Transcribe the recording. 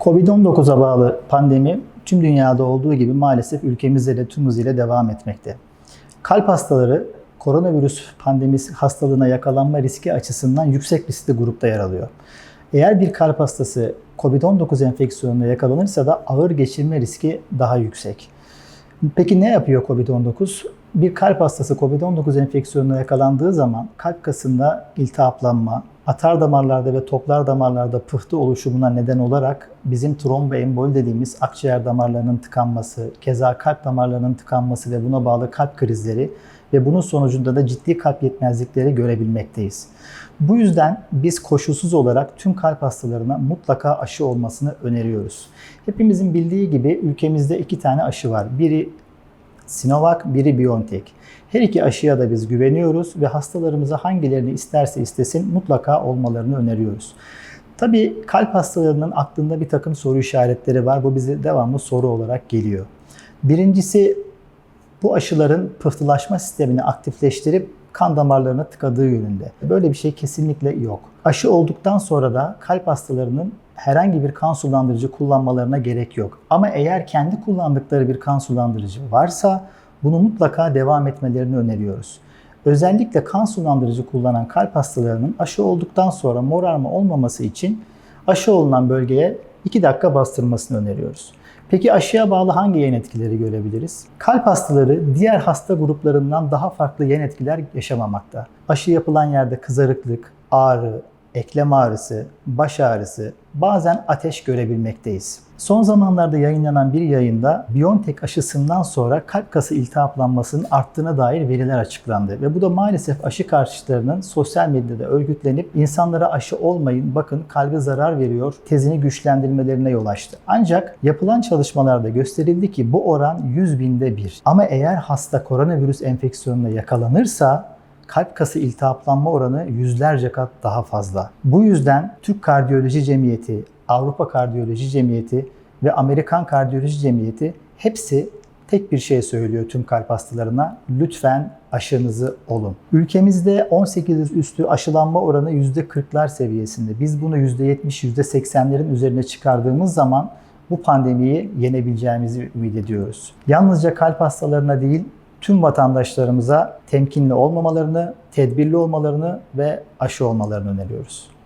Covid-19'a bağlı pandemi tüm dünyada olduğu gibi maalesef ülkemizde de tüm hızıyla devam etmekte. Kalp hastaları koronavirüs pandemisi hastalığına yakalanma riski açısından yüksek riskli grupta yer alıyor. Eğer bir kalp hastası COVID-19 enfeksiyonuna yakalanırsa da ağır geçirme riski daha yüksek. Peki ne yapıyor COVID-19? Bir kalp hastası COVID-19 enfeksiyonuna yakalandığı zaman kalp kasında iltihaplanma, atar damarlarda ve toplar damarlarda pıhtı oluşumuna neden olarak bizim tromboemboli dediğimiz akciğer damarlarının tıkanması, keza kalp damarlarının tıkanması ve buna bağlı kalp krizleri ve bunun sonucunda da ciddi kalp yetmezlikleri görebilmekteyiz. Bu yüzden biz koşulsuz olarak tüm kalp hastalarına mutlaka aşı olmasını öneriyoruz. Hepimizin bildiği gibi ülkemizde iki tane aşı var. Biri Sinovac, biri BioNTech. Her iki aşıya da biz güveniyoruz ve hastalarımıza hangilerini isterse istesin mutlaka olmalarını öneriyoruz. Tabii kalp hastalarının aklında bir takım soru işaretleri var. Bu bize devamlı soru olarak geliyor. Birincisi bu aşıların pıhtılaşma sistemini aktifleştirip kan damarlarına tıkadığı yönünde. Böyle bir şey kesinlikle yok. Aşı olduktan sonra da kalp hastalarının herhangi bir kan sulandırıcı kullanmalarına gerek yok. Ama eğer kendi kullandıkları bir kan sulandırıcı varsa bunu mutlaka devam etmelerini öneriyoruz. Özellikle kan sulandırıcı kullanan kalp hastalarının aşı olduktan sonra morarma olmaması için aşı olunan bölgeye 2 dakika bastırmasını öneriyoruz. Peki aşıya bağlı hangi yan etkileri görebiliriz? Kalp hastaları diğer hasta gruplarından daha farklı yan etkiler yaşamamakta. Aşı yapılan yerde kızarıklık, ağrı, eklem ağrısı, baş ağrısı, bazen ateş görebilmekteyiz. Son zamanlarda yayınlanan bir yayında BioNTech aşısından sonra kalp kası iltihaplanmasının arttığına dair veriler açıklandı. Ve bu da maalesef aşı karşıtlarının sosyal medyada örgütlenip insanlara aşı olmayın bakın kalbe zarar veriyor tezini güçlendirmelerine yol açtı. Ancak yapılan çalışmalarda gösterildi ki bu oran 100 binde bir. Ama eğer hasta koronavirüs enfeksiyonuna yakalanırsa kalp kası iltihaplanma oranı yüzlerce kat daha fazla. Bu yüzden Türk Kardiyoloji Cemiyeti, Avrupa Kardiyoloji Cemiyeti ve Amerikan Kardiyoloji Cemiyeti hepsi tek bir şey söylüyor tüm kalp hastalarına. Lütfen aşınızı olun. Ülkemizde 18 üstü aşılanma oranı %40'lar seviyesinde. Biz bunu %70, %80'lerin üzerine çıkardığımız zaman bu pandemiyi yenebileceğimizi ümit ediyoruz. Yalnızca kalp hastalarına değil, tüm vatandaşlarımıza temkinli olmamalarını, tedbirli olmalarını ve aşı olmalarını öneriyoruz.